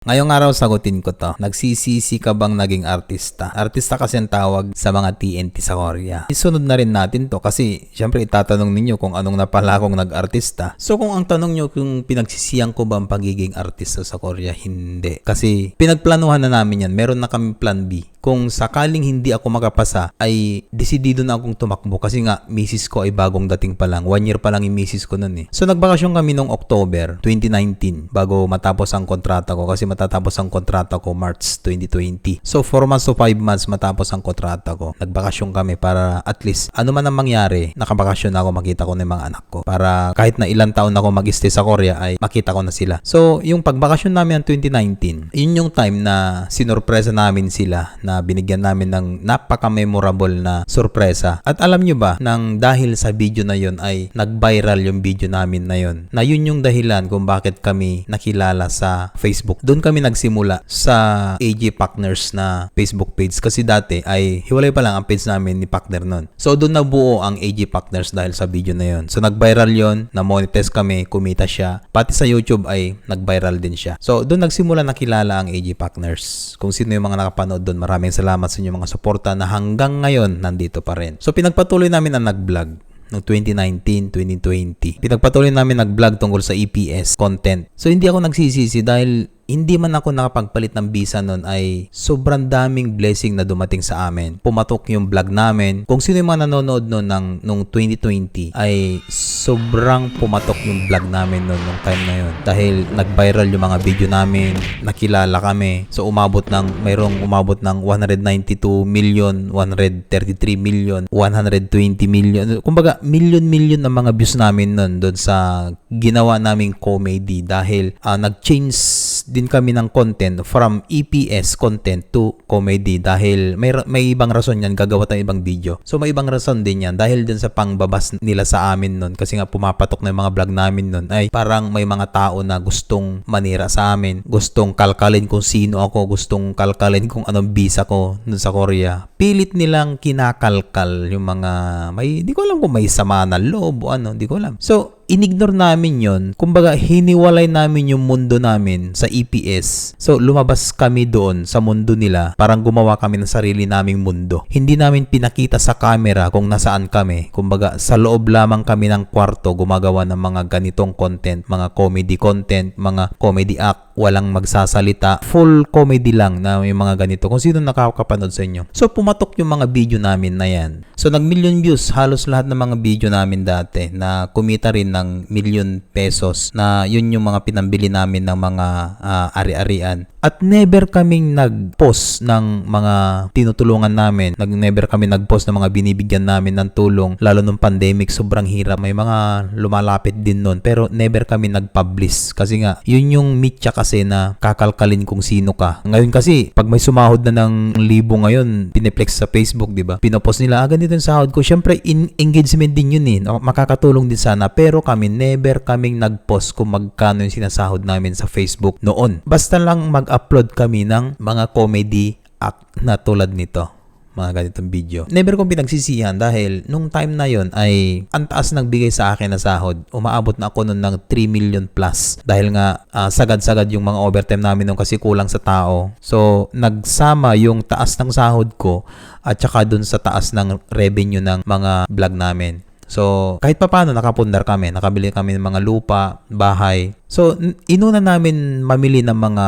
Ngayong araw sagutin ko to. Nagsisisi ka bang naging artista? Artista kasi ang tawag sa mga TNT sa Korea. Isunod na rin natin to kasi syempre itatanong ninyo kung anong napala akong nag-artista. So kung ang tanong nyo kung pinagsisiyan ko ba ang pagiging artista sa Korea, hindi. Kasi pinagplanuhan na namin yan. Meron na kami plan B. Kung sakaling hindi ako makapasa, ay desidido na akong tumakbo kasi nga misis ko ay bagong dating pa lang. One year pa lang yung misis ko nun eh. So nagbakasyon kami nung October 2019 bago matapos ang kontrata ko kasi matatapos ang kontrata ko March 2020. So 4 months to 5 months matapos ang kontrata ko. Nagbakasyon kami para at least ano man ang mangyari, nakabakasyon ako makita ko na yung mga anak ko. Para kahit na ilang taon ako mag-stay sa Korea ay makita ko na sila. So yung pagbakasyon namin ng 2019, yun yung time na sinurpresa namin sila na binigyan namin ng napaka-memorable na sorpresa. At alam nyo ba, nang dahil sa video na yun ay nag-viral yung video namin na yun, na yun yung dahilan kung bakit kami nakilala sa Facebook. Doon kami nagsimula sa AG Partners na Facebook page kasi dati ay hiwalay pa lang ang page namin ni partner nun. So doon nabuo ang AG Partners dahil sa video na yun. So nag-viral yun, na-monetize kami, kumita siya. Pati sa YouTube ay nag-viral din siya. So doon nagsimula nakilala ang AG Partners. Kung sino yung mga nakapanood doon, maraming salamat sa inyong mga suporta na hanggang ngayon nandito pa rin. So pinagpatuloy namin ang nag-vlog noong 2019, 2020. Pinagpatuloy namin nag-vlog tungkol sa EPS content. So hindi ako nagsisisi dahil hindi man ako nakapagpalit ng visa noon ay sobrang daming blessing na dumating sa amin. Pumatok yung vlog namin. Kung sino yung mga nanonood noon ng nung 2020 ay sobrang pumatok yung vlog namin noon nung time na yun. Dahil nag-viral yung mga video namin, nakilala kami. So umabot ng mayroong umabot ng 192 million, 133 million, 120 million. Kumbaga million-million ng mga views namin noon doon sa ginawa naming comedy dahil uh, nag-change din kami ng content from EPS content to comedy dahil may may ibang rason yan gagawa tayong ibang video. So may ibang rason din yan dahil din sa pangbabas nila sa amin nun kasi nga pumapatok na yung mga vlog namin nun ay parang may mga tao na gustong manira sa amin, gustong kalkalin kung sino ako, gustong kalkalin kung anong visa ko nun sa Korea. Pilit nilang kinakalkal yung mga may di ko alam kung may sama na loob o ano, di ko alam. So inignore namin yon kumbaga hiniwalay namin yung mundo namin sa EPS so lumabas kami doon sa mundo nila. Parang gumawa kami ng sarili naming mundo. Hindi namin pinakita sa camera kung nasaan kami. Kumbaga sa loob lamang kami ng kwarto gumagawa ng mga ganitong content. Mga comedy content mga comedy act. Walang magsasalita. Full comedy lang na yung mga ganito. Kung sino nakakapanood sa inyo. So pumatok yung mga video namin na yan. So nag million views halos lahat ng mga video namin dati na kumita rin ng million pesos na yun yung mga pinambili namin ng mga uh, ari-arian. At never kaming nag-post ng mga tinutulungan namin. Nag never kami nag-post ng mga binibigyan namin ng tulong. Lalo nung pandemic, sobrang hirap. May mga lumalapit din nun. Pero never kami nag-publish. Kasi nga, yun yung mitya kasi na kakalkalin kung sino ka. Ngayon kasi, pag may sumahod na ng libo ngayon, piniplex sa Facebook, di ba? Pinopost nila, ah, ganito yung sahod ko. Siyempre, in- engagement din yun eh. Makakatulong din sana. Pero kami, never kaming nag-post kung magkano yung sinasahod namin sa Facebook noon. Basta lang mag-upload kami ng mga comedy act na tulad nito mga ganitong video. Never kong pinagsisihan dahil nung time na yon ay ang taas nagbigay sa akin na sahod. Umaabot na ako noon ng 3 million plus dahil nga uh, sagad-sagad yung mga overtime namin nung kasi kulang sa tao. So nagsama yung taas ng sahod ko at saka dun sa taas ng revenue ng mga vlog namin. So, kahit pa paano nakapundar kami, nakabili kami ng mga lupa, bahay. So, inuna namin mamili ng mga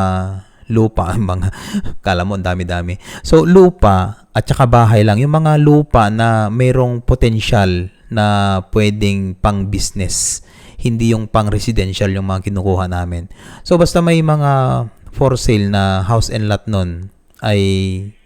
lupa, mga kala mo dami-dami. So, lupa at saka bahay lang, yung mga lupa na mayroong potential na pwedeng pang business, hindi yung pang residential yung mga kinukuha namin. So, basta may mga for sale na house and lot nun ay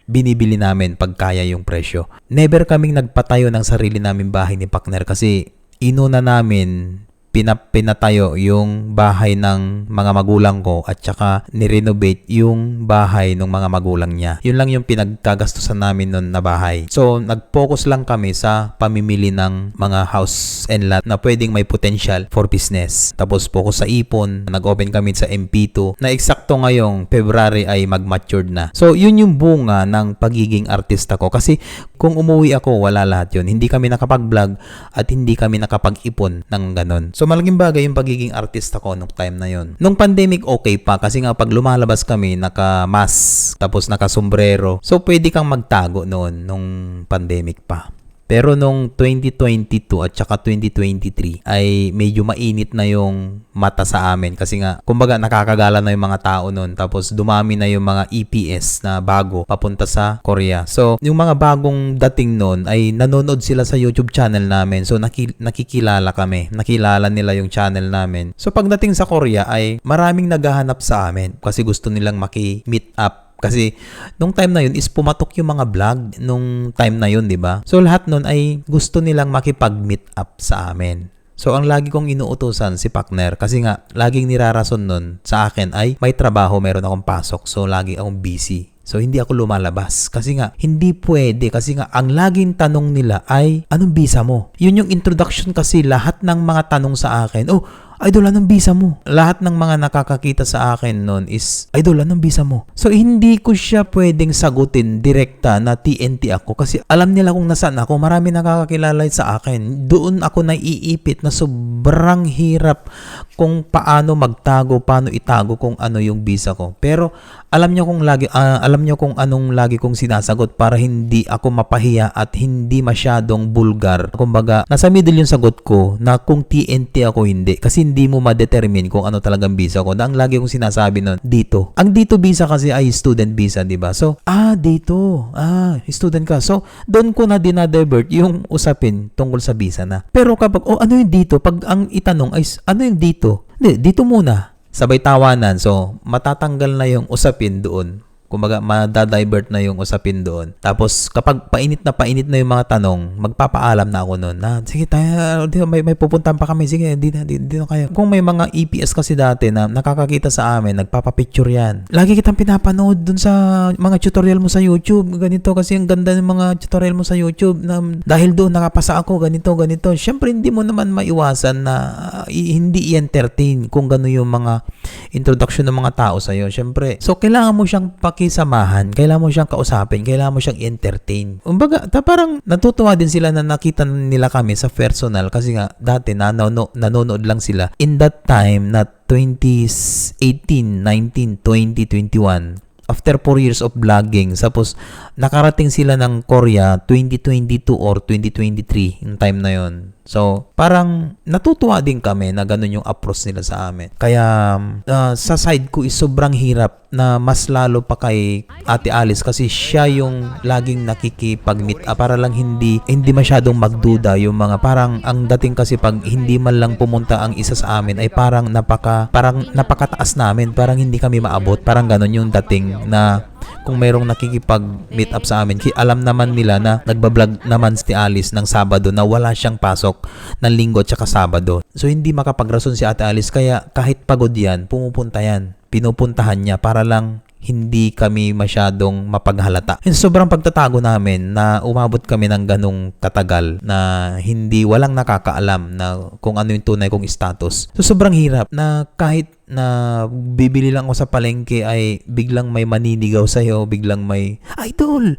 binibili namin pag kaya yung presyo. Never kaming nagpatayo ng sarili namin bahay ni partner kasi inuna namin pinap pinatayo yung bahay ng mga magulang ko at saka ni-renovate yung bahay ng mga magulang niya. Yun lang yung pinagkagastusan namin noon na bahay. So, nag-focus lang kami sa pamimili ng mga house and lot na pwedeng may potential for business. Tapos focus sa ipon, nag-open kami sa MP2 na eksakto ngayong February ay mag-matured na. So, yun yung bunga ng pagiging artista ko kasi kung umuwi ako, wala lahat yun. Hindi kami nakapag-vlog at hindi kami nakapag-ipon ng ganon. So, Malaking bagay yung pagiging artista ko nung time na yon. Nung pandemic okay pa kasi nga pag lumalabas kami naka-mask tapos naka-sombrero. So pwede kang magtago noon nung pandemic pa. Pero nung 2022 at saka 2023 ay medyo mainit na yung mata sa amin kasi nga kumbaga nakakagala na yung mga tao noon tapos dumami na yung mga EPS na bago papunta sa Korea. So yung mga bagong dating noon ay nanonood sila sa YouTube channel namin. So naki- nakikilala kami. Nakilala nila yung channel namin. So pagdating sa Korea ay maraming naghahanap sa amin kasi gusto nilang maki-meet up kasi nung time na yun is pumatok yung mga vlog nung time na yun, 'di ba? So lahat nun ay gusto nilang makipag-meet up sa amin. So ang lagi kong inuutosan si partner kasi nga laging nirarason nun sa akin ay may trabaho, meron akong pasok. So lagi akong busy. So hindi ako lumalabas kasi nga hindi pwede kasi nga ang laging tanong nila ay anong visa mo? Yun yung introduction kasi lahat ng mga tanong sa akin. Oh, idol anong visa mo? Lahat ng mga nakakakita sa akin noon is idol anong visa mo? So hindi ko siya pwedeng sagutin direkta na TNT ako kasi alam nila kung nasaan ako. Marami nakakakilala sa akin. Doon ako naiipit na sobrang hirap kung paano magtago, paano itago kung ano yung visa ko. Pero alam niyo kung lagi ah, alam niyo kung anong lagi kong sinasagot para hindi ako mapahiya at hindi masyadong bulgar. Kumbaga, nasa middle yung sagot ko na kung TNT ako hindi kasi hindi mo ma-determine kung ano talagang visa ko. Na ang lagi kong sinasabi nun, dito. Ang dito visa kasi ay student visa, di ba? So, ah, dito. Ah, student ka. So, doon ko na dinadivert yung usapin tungkol sa visa na. Pero kapag, oh, ano yung dito? Pag ang itanong ay, ano yung dito? Hindi, dito muna sabay tawanan. So, matatanggal na yung usapin doon. Kumbaga, madadivert na yung usapin doon. Tapos, kapag painit na painit na yung mga tanong, magpapaalam na ako noon na, sige tayo, dito, may, may pupuntahan pa kami, sige, di na, di, di na kayo. Kung may mga EPS kasi dati na nakakakita sa amin, nagpapapicture yan. Lagi kitang pinapanood dun sa mga tutorial mo sa YouTube, ganito, kasi ang ganda ng mga tutorial mo sa YouTube, na dahil doon nakapasa ako, ganito, ganito. Siyempre, hindi mo naman maiwasan na uh, hindi i-entertain kung gano'n yung mga introduction ng mga tao sa'yo. Siyempre, so kailangan mo siyang pakisamahan, kailangan mo siyang kausapin, kailangan mo siyang entertain. Umbaga, ta parang natutuwa din sila na nakita nila kami sa personal kasi nga dati nanono, nanonood lang sila. In that time na 2018, 19, 20, 21, after 4 years of vlogging, tapos nakarating sila ng Korea 2022 or 2023 yung time na yon. So, parang natutuwa din kami na ganun yung approach nila sa amin. Kaya uh, sa side ko is sobrang hirap na mas lalo pa kay Ate Alice kasi siya yung laging nakikipag-meet up para lang hindi hindi masyadong magduda yung mga parang ang dating kasi pag hindi man lang pumunta ang isa sa amin ay parang napaka parang napakataas namin parang hindi kami maabot parang ganun yung dating na kung mayroong nakikipag-meet up sa amin, alam naman nila na nagbablog naman si Alice ng Sabado na wala siyang pasok ng Linggo at saka Sabado. So hindi makapagrason si Ate Alice kaya kahit pagod yan, pumupunta yan. Pinupuntahan niya para lang hindi kami masyadong mapaghalata. And sobrang pagtatago namin na umabot kami ng ganong katagal na hindi walang nakakaalam na kung ano yung tunay kong status. So sobrang hirap na kahit na bibili lang ako sa palengke ay biglang may maninigaw sa'yo, biglang may, Idol,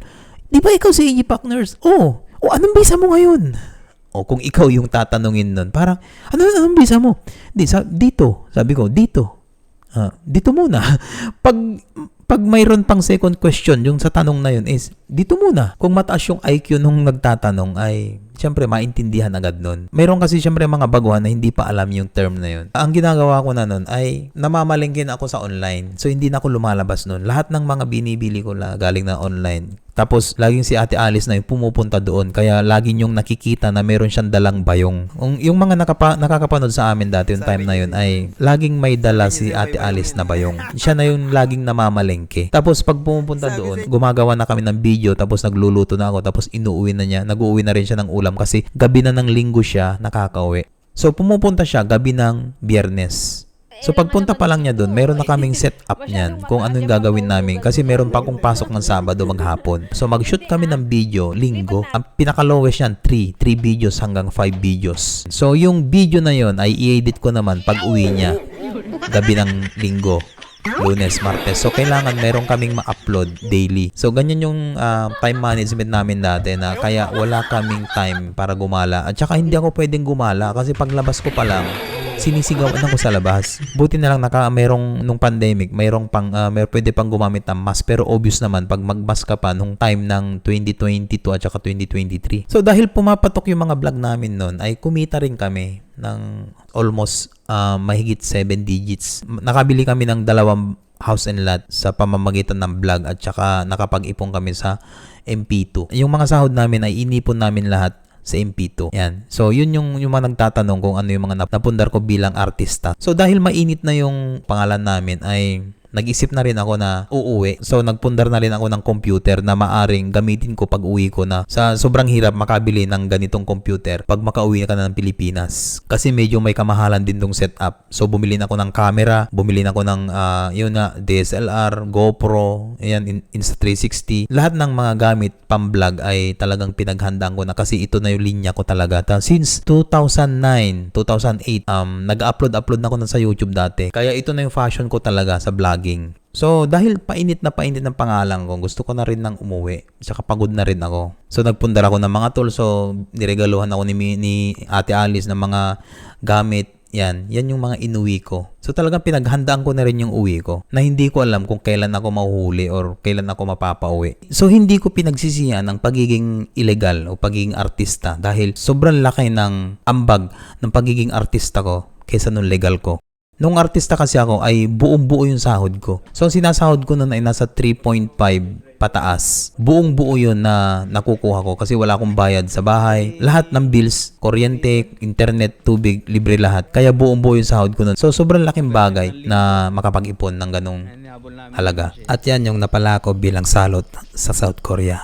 di ba ikaw si AG Partners? Oh, oh anong visa mo ngayon? O kung ikaw yung tatanungin nun, parang, ano anong visa mo? Di, sa, dito, sabi ko, dito. Ah, dito muna. Pag pag mayroon pang second question, yung sa tanong na yun is, dito muna. Kung mataas yung IQ nung nagtatanong ay, syempre, maintindihan agad nun. Mayroon kasi syempre mga baguhan na hindi pa alam yung term na yun. Ang ginagawa ko na nun ay, namamalingkin ako sa online. So, hindi na ako lumalabas nun. Lahat ng mga binibili ko la, galing na online. Tapos, laging si Ate Alice na yung pumupunta doon. Kaya, lagi yung nakikita na meron siyang dalang bayong. Yung, yung mga nakapa, nakakapanood sa amin dati yung time na yun ay, laging may dala si Ate Alice na bayong. Siya na yung laging namamalengke. Tapos, pag pumupunta doon, gumagawa na kami ng video, tapos nagluluto na ako, tapos inuuwi na niya. Nag-uwi na rin siya ng ulam kasi gabi na ng linggo siya nakakauwi. So, pumupunta siya gabi ng biyernes. So pagpunta pa lang niya doon, meron na kaming set up niyan kung ano yung gagawin namin kasi meron pa akong pasok ng Sabado maghapon. So mag-shoot kami ng video linggo. Ang pinaka-lowest niyan 3, 3 videos hanggang 5 videos. So yung video na yon ay i-edit ko naman pag uwi niya gabi ng linggo. Lunes, Martes. So, kailangan meron kaming ma-upload daily. So, ganyan yung uh, time management namin dati na kaya wala kaming time para gumala. At saka hindi ako pwedeng gumala kasi paglabas ko pa lang, sinisigawan ako sa labas. Buti na lang naka merong nung pandemic, mayroong pang uh, may pwede pang gumamit ng mask pero obvious naman pag magmask ka pa nung time ng 2022 at saka 2023. So dahil pumapatok yung mga vlog namin noon ay kumita rin kami ng almost uh, mahigit 7 digits. Nakabili kami ng dalawang house and lot sa pamamagitan ng vlog at saka nakapag-ipon kami sa MP2. Yung mga sahod namin ay inipon namin lahat sa MP2. Yan. So, yun yung, yung mga nagtatanong kung ano yung mga nap- napundar ko bilang artista. So, dahil mainit na yung pangalan namin ay nag-isip na rin ako na uuwi. So, nagpundar na rin ako ng computer na maaring gamitin ko pag uwi ko na sa sobrang hirap makabili ng ganitong computer pag makauwi ka na ng Pilipinas. Kasi medyo may kamahalan din tong setup. So, bumili na ako ng camera, bumili na ako ng, ah, yun nga, DSLR, GoPro, ayan, in- Insta360. Lahat ng mga gamit pang-vlog ay talagang pinaghandaan ko na kasi ito na yung linya ko talaga. Ta- since 2009, 2008, um, nag-upload-upload na ako na sa YouTube dati. Kaya ito na yung fashion ko talaga sa vlogging. So, dahil painit na painit ng pangalan ko, gusto ko na rin nang umuwi. Tsaka pagod na rin ako. So, nagpundar ako ng mga tools. So, niregaluhan ako ni, ni Ate Alice ng mga gamit. Yan, yan yung mga inuwi ko. So talagang pinaghandaan ko na rin yung uwi ko na hindi ko alam kung kailan ako mahuhuli or kailan ako mapapauwi. So hindi ko pinagsisihan ang pagiging illegal o pagiging artista dahil sobrang laki ng ambag ng pagiging artista ko kaysa nung legal ko. Nung artista kasi ako ay buong-buo yung sahod ko. So ang sinasahod ko noon ay nasa 3.5 pataas. Buong buo yun na nakukuha ko kasi wala akong bayad sa bahay. Lahat ng bills, kuryente, internet, tubig, libre lahat. Kaya buong buo yung sahod ko nun. So sobrang laking bagay na makapag-ipon ng ganong halaga. At yan yung napala ko bilang salot sa South Korea.